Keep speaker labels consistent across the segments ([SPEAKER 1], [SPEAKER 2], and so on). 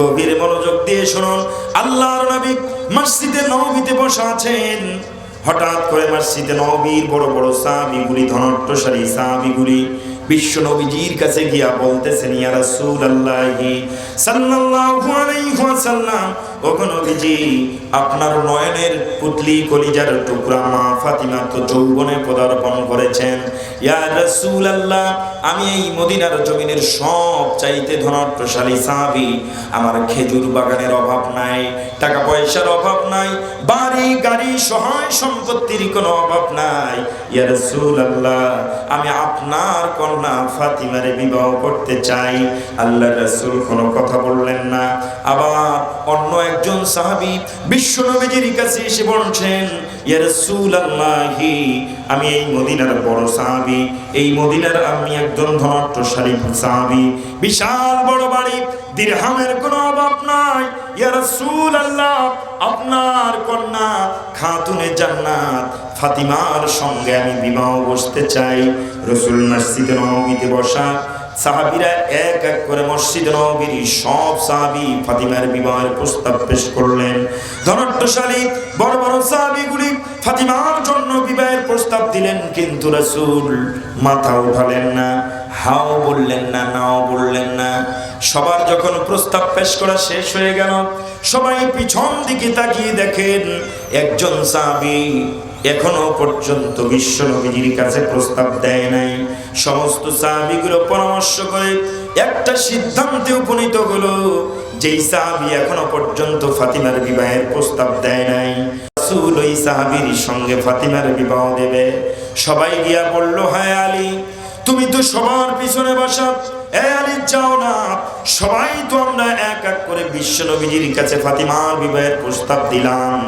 [SPEAKER 1] গভীর মনোযোগ দিয়ে শুনুন। আল্লাহর নবী মসজিদে নবীতে বসে আছেন। হঠাৎ করে মসজিদে নবীর বড় বড় সাহাবিগুলি ধনট্টশালী সাহাবিগুলি বিশ্ব নবীজির কাছে গিয়া বলতেছেন, ইয়া রাসূলুল্লাহি সাল্লাল্লাহু আলাইহি ওয়াসাল্লাম, ওগো নবীজি, আপনার নয়নের পুতলি কলিজার টুকরা মা ফাতিমা তো যৌবনে পদার্পণ করেছেন। ইয়া রাসূলুল্লাহ, আমি এই মদিনার জমিনের সব চাইতে ধনাঢ্যশালী সাহাবী, আমার খেজুর বাগানের অভাব নাই টাকা পয়সার অভাব নাই, বাড়ি, গাড়ি সহায় সম্পত্তির কোনো অভাব নাই। ইয়া রাসূলুল্লাহ, আমি আপনার কন্যা ফাতিমারে বিবাহ করতে চাই। আল্লাহ রাসূল কোনো কথা বললেন না। আবার অন্য একজন সাহাবী বিশ্ব নবীজির কাছে এসে বলছেন আমি এই মদিনার বড় সাহাবী। এই মদিনার আমি একজন ধনাঢ্যশালী সাহাবী। বিশাল বড় বাড়ি, দিরহামের কোনো অভাব নাই। ইয়া রাসূলুল্লাহ, আপনার কন্যা খাতুনে জান্নাত ফাতিমার সঙ্গে আমি বিবাহ বসতে চাই। রসুল মসজিদে নবীতে বসা সাহাবিরা এক এক করে মসজিদ নবীর সব সাহাবি ফাতিমার বিবাহের প্রস্তাব পেশ করলেন। ধনাঢ্যশালী বড় বড় সাহাবিগুলি ফাতিমার জন্য বিবাহের প্রস্তাব দিলেন, কিন্তু রসুল মাথা উঠালেন না, হাও বললেন না, নাও বললেন না। সবার যখন প্রস্তাব পেশ করা শেষ হয়ে গেল, সবাই পিছন দিকে তাকিয়ে দেখেন একজন সাহাবি এখনও পর্যন্ত বিশ্ব নবীজির কাছে প্রস্তাব দেয় নাই। সমস্ত সাহাবিগুলো পরামর্শ করে একটা সিদ্ধান্তে উপনীত হলো, যেই সাহাবি এখনও পর্যন্ত ফাতিমার বিবাহের প্রস্তাব দেয় নাই। ওই সাহাবীর সঙ্গে ফাতিমার বিবাহ দেবে। সবাই গিয়া বলল, হায় আলী, তুমি তো সবার পিছনে বসা। যাও না। সবাই তো আমরা এক এক করে বিশ্ব নবীজির কাছে ফাতিমার বিবাহের প্রস্তাব দিলাম।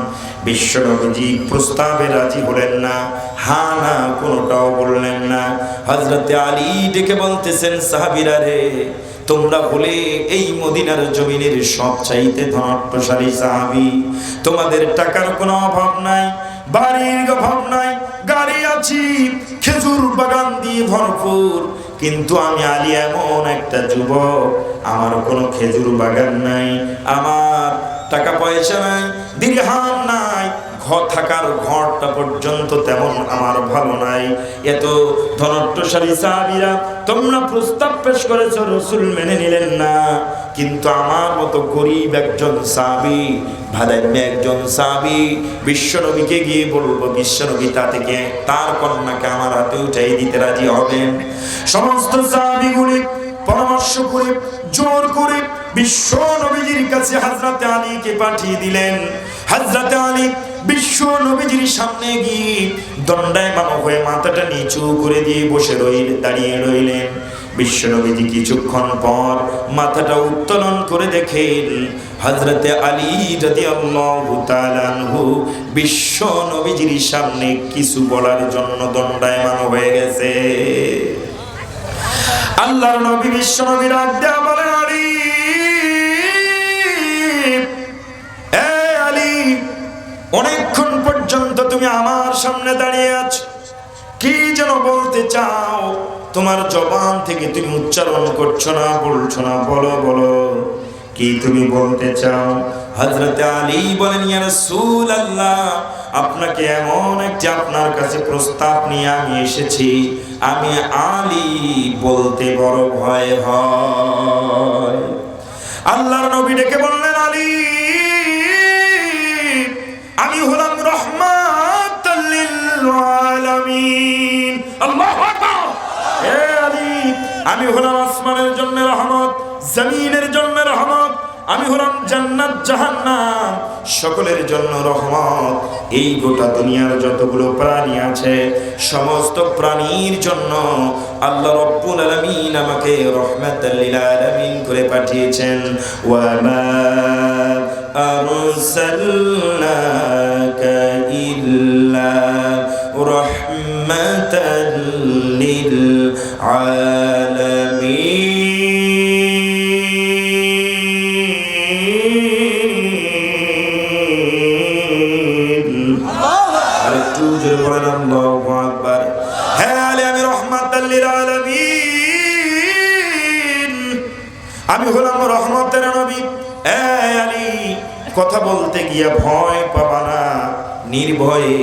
[SPEAKER 1] বিশ্ব নবীজি প্রস্তাবে রাজি হলেন না। হা না, কোনোটাও বললেন না। হজরতে আলী ডেকে বলতেছেন, সাহাবিরা রে, তোমরা হলে এই মদিনার জমিনের সব চাইতে ধনাট্যশালী সাহাবি। তোমাদের টাকার কোনো অভাব নাই, বাড়ির অভাব নাই গাড়ি আছি, খেজুর বাগান দিয়ে ভরপুর। কিন্তু আমি আলী এমন একটা যুবক, আমার কোনো খেজুর বাগান নাই, আমার টাকা পয়সা নাই, দিরহাম নাই ঘর থাকার ঘরটা পর্যন্ত তেমন আমার ভালো নাই। এত ধনট্টশালী সাহাবিরা, তোমরা প্রস্তাব পেশ করেছ, রসুল মেনে নিলেন না। কিন্তু আমার মতো গরিব একজন সাবি ভাদাইম্য একজন সাবি বিশ্বনবীকে গিয়ে বলব, বিশ্বনবী তা থেকে তার কন্যাকে আমার হাতে উঠাই দিতে রাজি হবেন। সমস্ত সাহাবিগুলি পরামর্শ করে, জোর করে বিশ্ব নবীজির কাছে হাজরাতে আলীকে পাঠিয়ে দিলেন। হাজরাতে আলী বিশ্ব নবীজির সামনে গিয়ে দণ্ডায়মান হয়ে মাথাটা নিচু করে দিয়ে বসে রইল, দাঁড়িয়ে রইলেন। বিশ্ব নবীজি কিছুক্ষণ পর মাথাটা উত্তোলন করে দেখেন হজরতে আলী যদি আল্লাহু বিশ্ব নবীজির সামনে কিছু বলার জন্য দণ্ডায়মান হয়ে গেছে। আল্লাহর নবী বিশ্ব নবী ডাক অনেকক্ষণ পর্যন্ত তুমি আমার সামনে দাঁড়িয়ে আছো। কি যেন বলতে চাও? তোমার জবান থেকে তুমি উচ্চারণ করছ না, বলছো না, বলো বলো। কি তুমি বলতে চাও? হজরত আলী বলেন আপনাকে এমন একটি আপনার কাছে প্রস্তাব নিয়ে আমি এসেছি। আমি আলী বলতে বড় ভয় হয়। আল্লাহর নবী ডেকে বললেন, আলী আমি হলাম রহমাত আলামিন আল্লাহু আকবার। হে আলী আমি হলাম আসমানের জন্য রহমত জমিনের জন্য রহমত আমি হলাম জান্নাত জাহান্নাম সকলের জন্য রহমত। এই গোটা দুনিয়ার যতগুলো প্রাণী আছে সমস্ত প্রাণীর জন্য আল্লাহ রব্বুল আলামিন আমাকে রহমাতাল লিল আলামিন করে পাঠিয়েছেন। ওয়া মা আরসালনাকা ইল্লা রাহমাতাল লিল আলামিন আরেকটু জোরে বলেন, আল্লাহু আকবার। হ্যাঁ আলী, আমি রহমাতাল লিল আলামিন। আমি হলাম রহমতের নবী। এ কথা বলতে গিয়া ভয় পাবা না। নির্ভয়ে,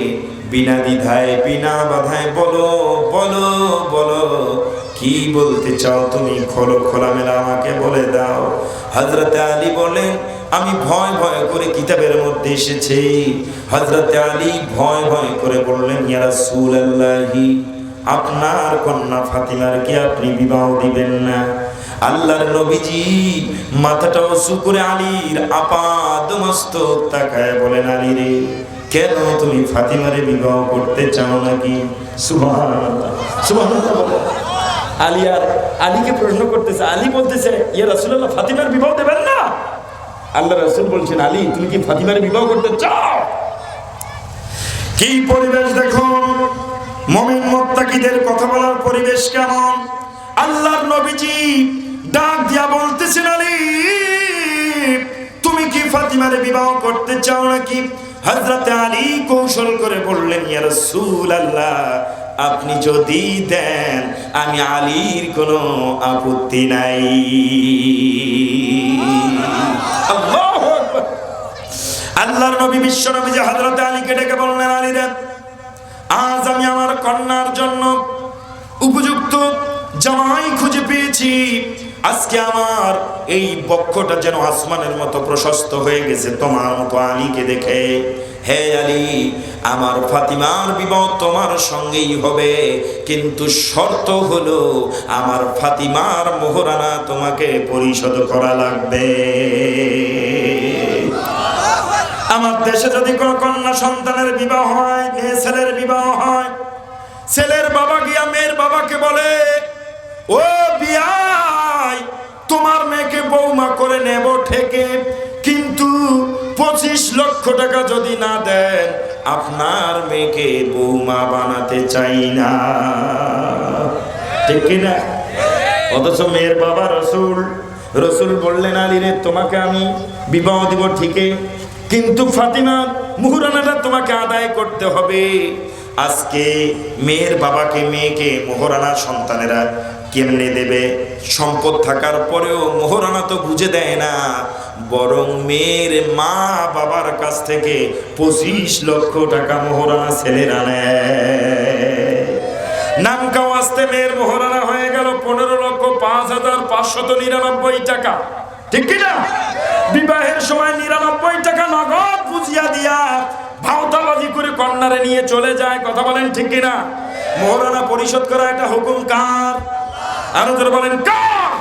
[SPEAKER 1] বিনা দ্বিধায়, বিনা বাধায় বলো বলো বলো, কি বলতে চাও তুমি? খোলো, খোলামেলা আমাকে বলে দাও। হজরত আলী বলেন আমি ভয় ভয় করে কিতাবের মধ্যে এসেছি। হজরত আলী ভয় ভয় করে বললেন, ইয়া রাসূলুল্লাহি, আপনার কন্যা ফাতিমার কি আপনি বিবাহ দিবেন না? আল্লাহর নবীজি মাথাটা উঁচু করে আলীর আপাদ মস্তক তাকায় বলেন, আলী রে, কেন তুমি ফাতিমারে বিবাহ করতে চাও নাকি? সুবহানাল্লাহ
[SPEAKER 2] আলী আর আলীকে প্রশ্ন করতেছে, আলী বলতেছে ইয়ে রাসূলুল্লাহ, ফাতিমার বিবাহ দেবেন না? আল্লাহ রাসূল বলছেন, আলী, তুমি কি ফাতিমার বিবাহ করতে চাও?
[SPEAKER 1] কি পরিবেশ দেখুন মমিন মোত্তাকিদের কথা বলার পরিবেশ কেমন? আল্লাহর নবীজি ডাক দিয়া বলতেছেন আলী, তুমি কি ফাতিমারে বিবাহ করতে চাও নাকি? হযরত আলী কৌশল করে বললেন, ইয়া রাসূলুল্লাহ, আপনি যদি দেন, আমি আলীর কোনো আপত্তি নাই। আল্লাহর নবী, বিশ্ব নবী যে হযরত আলীকে ডেকে বললেন, আলী রে আজ আমি আমার কন্যার জন্য উপযুক্ত জামাই খুঁজে পেয়েছি। আজকে আমার এই বক্ষটা যেন আসমানের মতো প্রশস্ত হয়ে গেছে, তোমার মতো আলীকে দেখে। হে আলী, আমার ফাতিমার বিবাহ তোমার সঙ্গেই হবে, কিন্তু শর্ত হলো আমার ফাতিমার মোহরানা তোমাকে পরিশোধ করা লাগবে। আমার দেশে যদি কোনো কন্যা সন্তানের বিবাহ হয়, মেয়ে ছেলের বিবাহ হয়, ছেলের বাবা গিয়া মেয়ের বাবাকে বলে, ও বিয়াই তোমার মেয়েকে বৌমা করে নেব ঠেকে। কিন্তু পঁচিশ লক্ষ টাকা যদি না দেন, আপনার মেয়েকে বৌমা বানাতে চাই না। ঠিক কিনা অথচ মেয়ের বাবা রসুল। রসুল বললেন, আলী রে, তোমাকে আমি বিবাহ দিব ঠিকই কিন্তু ফাতিমা, মুহুরানাটা তোমাকে আদায় করতে হবে। আজকে মেয়ের বাবাকে, মেয়েকে মোহরানা সন্তানেরা কেমনে দেবে? সম্পদ থাকার পরেও মোহরানা তো বুঝে দেয় না। বরং মেয়ের মা বাবার কাছ থেকে পঁচিশ লক্ষ টাকা মোহরানা ছেলেরা নেয়। নামকাও আসতে মেয়ের মোহরানা হয়ে গেল পনেরো লক্ষ পাঁচ হাজার পাঁচশত নিরানব্বই টাকা। ঠিক কিনা বিবাহের সময় নিরানব্বই টাকা নগদ বুঝিয়া দিয়া ভাওতাবাজি করে কন্যারে নিয়ে চলে যায়। কথা বলেন ঠিক কিনা মোহরানা পরিশোধ করা একটা হুকুম কার? আরও জোরে বলেন, কার?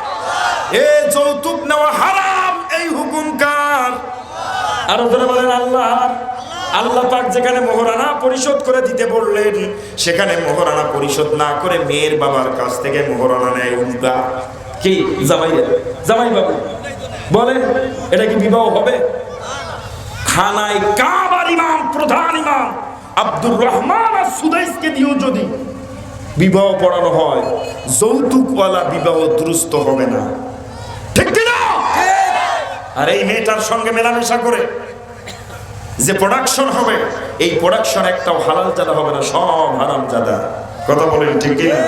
[SPEAKER 1] এ যৌতুক নেওয়া হারাম, এই হুকুম কার? আরও ধরে বলেন, আল্লাহ। আল্লাহ পাক যেখানে মোহরানা পরিশোধ করে দিতে বললেন, সেখানে মোহরানা পরিশোধ না করে মেয়ের বাবার কাছ থেকে মোহরানা নেয় উল্টা
[SPEAKER 2] কি? জামাই জামাই বাবু। বলেন, এটা কি বিবাহ হবে?
[SPEAKER 1] খানায় কাবার ইমাম, প্রধান ইমাম আব্দুর রহমান আর সুদাইসকে দিয়েও যদি। বিবাহ পড়ানো হয় যৌতুকওয়ালা বিবাহ দুরুস্ত হবে না। ঠিক কিনা? আর এই মেয়েটার সঙ্গে মেলামেশা করে যে প্রোডাকশন হবে এই প্রোডাকশন একটাও হালাল জাদা হবে না সব হারাম জাদা। কথা বলেন ঠিক কিনা?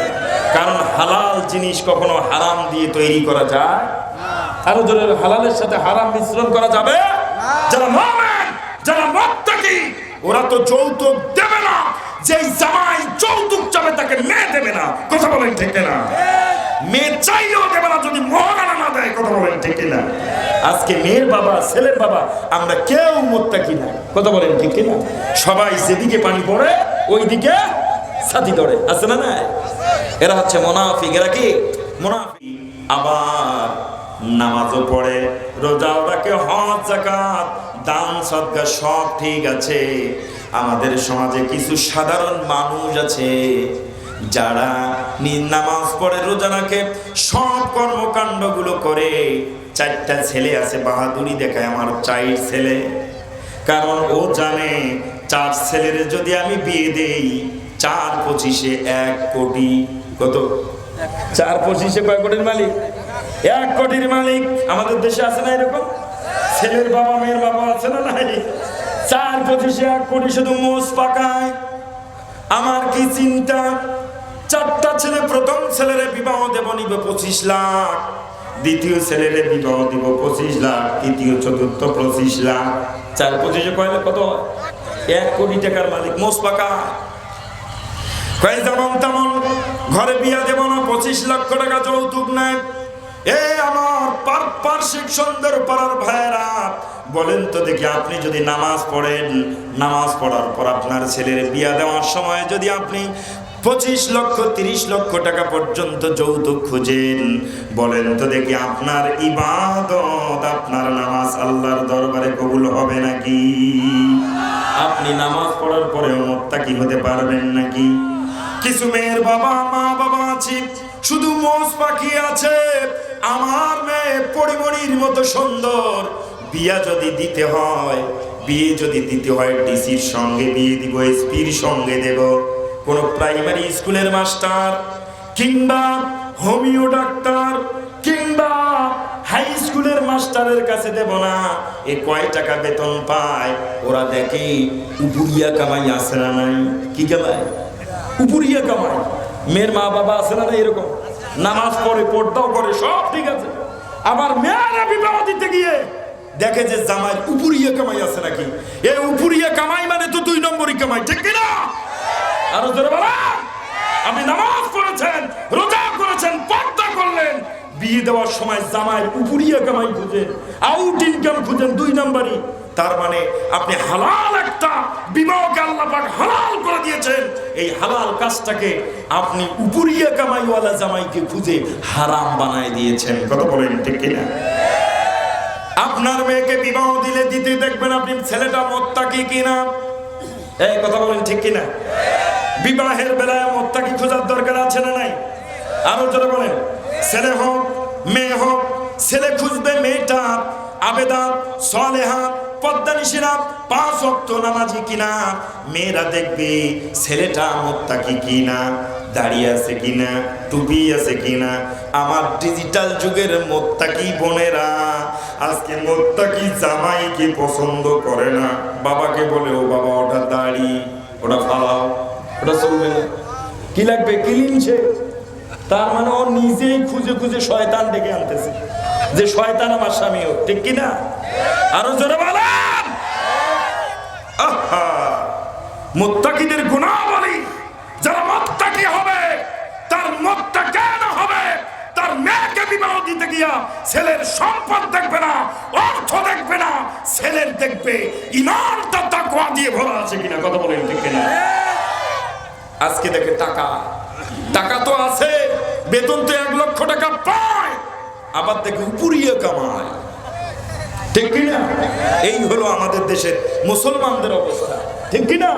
[SPEAKER 1] কারণ হালাল জিনিস কখনো হারাম দিয়ে তৈরি করা যায়
[SPEAKER 2] আরও জোরে হালালের সাথে হারাম মিশ্রণ করা যাবে?
[SPEAKER 1] যারা মুমিন যারা মুত্তাকি ওরা তো যৌতুক যেই জামাই যৌতুক চাবে তাকে মেয়ে দেবে না, কথা বলেন ঠিক না মেয়ে চাইলেও দেবে না, যদি মহারানা না দেয়, কথা বলেন ঠিক না আজকে মেয়ের বাবা, ছেলের বাবা, আমরা কেউ মুত্তাকি না, কথা বলেন ঠিক না সবাই যেদিকে পানি পড়ে, ওইদিকে সাথী ধরে, আছে না না এরা হচ্ছে মোনাফিক, এরা কি? মোনাফিক। আবার নামাজও পড়ে, রোজাও রাখে, হজ জাকাত দান, সদকা, সব ঠিক আছে। আমাদের সমাজে কিছু সাধারণ মানুষ আছে, যারা নামাজ পড়ে, রোজা রাখে, সব কর্মকাণ্ডগুলো করে। চারটা ছেলে আছে, বাহাদুরি দেখায় আমার চার ছেলে। কারণ ও জানে, চার ছেলের যদি আমি বিয়ে দেই, চার পঁচিশে এক কোটি, কত?
[SPEAKER 2] চার পঁচিশে কয় কোটির মালিক?
[SPEAKER 1] এক কোটির মালিক আমাদের দেশে আছে না এরকম? ছেলের বাবা, মেয়ের বাবা আছে না নাই? চার পঁচিশে এক কোটি শুধু মোষ পাকায়। আমার কি চিন্তা? চারটা ছেলে, প্রথম ছেলের বিবাহ দেব নিবে পঁচিশ লাখ। দ্বিতীয় ছেলের বিবাহ দিব পঁচিশ লাখ। তৃতীয়, চতুর্থ, পঁচিশ লাখ।
[SPEAKER 2] চার পঁচিশে কয়লে কত এক কোটি টাকার মালিক, মোষ পাকা।
[SPEAKER 1] কয় যেমন তেমন, ঘরে বিয়া দেব না, পঁচিশ লক্ষ টাকা যৌতুক নেয়। এ আমার পার পার্শ্বিক সুন্দর পাড়ার ভাইয়েরা, বলেন তো দেখি আপনি যদি নামাজ পড়েন, নামাজ পড়ার পর আপনার ছেলের বিয়া দেওয়ার সময় যদি আপনি পঁচিশ লক্ষ, তিরিশ লক্ষ টাকা পর্যন্ত যৌতুক খুঁজেন, বলেন তো দেখি আপনার ইবাদত, আপনার নামাজ আল্লাহর দরবারে কবুল হবে নাকি? আপনি নামাজ পড়ার পরেও মোত্তাকি হতে পারবেন নাকি? কিছু মেয়ের বাবা, মা বাবা আছে, শুধু মোজ পাখি আছে আমার মেয়ে পরিমণির মতো সুন্দর। বিয়া যদি দিতে হয়, বিয়ে যদি দিতে হয়, ডিসির সঙ্গে বিয়ে দিব, এসপির সঙ্গে দেব। কোন প্রাইমারি স্কুলের মাস্টার কিংবা হোমিও ডাক্তার কিংবা হাই স্কুলের মাস্টারের কাছে দেব না। এ কয় টাকা বেতন পায়? ওরা দেখে, উপরিয়া কামাই আসে না নাই? কি কামাই?
[SPEAKER 2] উপরিয়া কামাই। মেয়ের মা বাবা আসে না এরকম? নামাজ পড়ে পড়তাও করে, সব ঠিক আছে। আমার মেয়েরা বিবাহ দিতে গিয়ে
[SPEAKER 1] দেখে যে জামাই উপরিয়া কামাই আছে নাকি?
[SPEAKER 2] এই উপরিয়া কামাই মানে তো দুই নম্বরই কামাই, ঠিক কিনা? আরও জোরে বলা আপনি নামাজ পড়েছেন, রোজা করেছেন, পর্দা করলেন, বিয়ে দেওয়ার সময় জামাই উপরিয়া কামাই খুঁজেন আউট ইনকাম খুঁজেন দুই নম্বরই। তার মানে আপনি হালাল একটা বিবাহকে আল্লাহ পাক হালাল করে দিয়েছেন। এই হালাল কাজটাকে আপনি উপরিয়া কামাইওয়ালা জামাইকে খুঁজে হারাম বানায় দিয়েছেন।
[SPEAKER 1] কথা বলেন ঠিক কিনা? আপনার মেয়েকে বিবাহ দিলে দিতে দেখবেন আপনি ছেলেটা মোত্তাকি কিনা?
[SPEAKER 2] এই কথা বলেন ঠিক কিনা?
[SPEAKER 1] বিবাহের বেলায় মোত্তাকি খোঁজার দরকার আছে না নাই?
[SPEAKER 2] আরও জোরে বলেন।
[SPEAKER 1] ছেলে হোক, মেয়ে হোক, ছেলে খুঁজবে মেয়েটা আবেদা সলেহা পদ্মানিসিরা পাঁচ মেয়েরা আমার ডিজিটাল যুগের মোত্তাকি বোনেরা, আজকে মোত্তাকি পছন্দ করে না। বাবাকে বলে, ও বাবা, ওটা দাড়ি, ওটা ফালাও,
[SPEAKER 2] ওটা চলবে না। কি লাগবে? তার মানে ও নিজেই খুঁজে খুঁজে শয়তান ডেকে আনতেছে। যে শয়তান আমার স্বামী হোক, ঠিক কিনা? আরও জোরে বলেন
[SPEAKER 1] আহা মুত্তাকিদের গুণাবলী যারা মুত্তাকি হবে তার মুত্তা কেন হবে তার মেয়েকে বিবাহ দিতে গিয়া ছেলের সম্পদ দেখবে না, অর্থ দেখবে না, ছেলের দেখবে ইমানটা তাকওয়া দিয়ে ভরা আছে কিনা, কথা বলেন ঠিক কিনা? আজকে দেখে টাকা। টাকা তো আছে, বেতন তো এক লক্ষ টাকা পায়, আবার দেখে উপরিয়ে কামায়। ঠিক কিনা? এই হলো আমাদের দেশের মুসলমানদের অবস্থা। ঠিক কিনা?